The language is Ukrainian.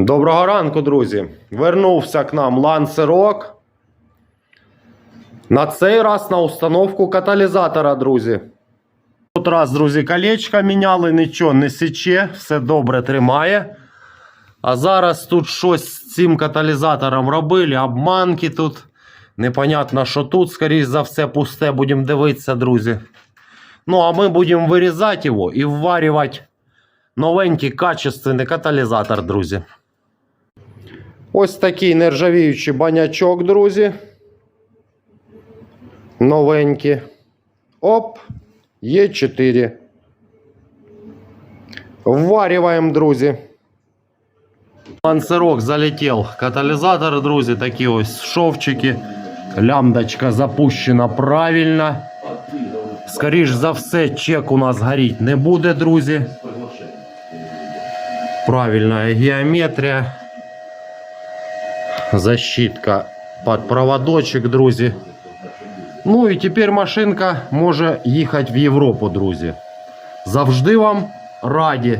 Доброго ранку, друзі. Вернувся к нам лансерок. На цей раз на установку каталізатора, друзі. Тут раз, друзі, колечка міняли, нічого не січе, все добре тримає. А зараз тут щось з цим каталізатором робили, обманки тут. Непонятно, що тут, скоріш за все, пусте, будемо дивитися, друзі. Ну, а ми будемо вирізати його і вварювати новенький качественний каталізатор, друзі. Ось такий нержавіючий банячок, друзі. Новенький. Оп, є 4. Вварюємо, друзі. Лансерок залетел. Катализатор, друзі, такі ось шовчики. Лямдочка запущена правильно. Скоріш за все, чек у нас горіть не буде, друзі. Правильна геометрія. Защитка під проводочок, друзі. Ну і тепер машинка може їхати в Європу, друзі. Завжди вам раді.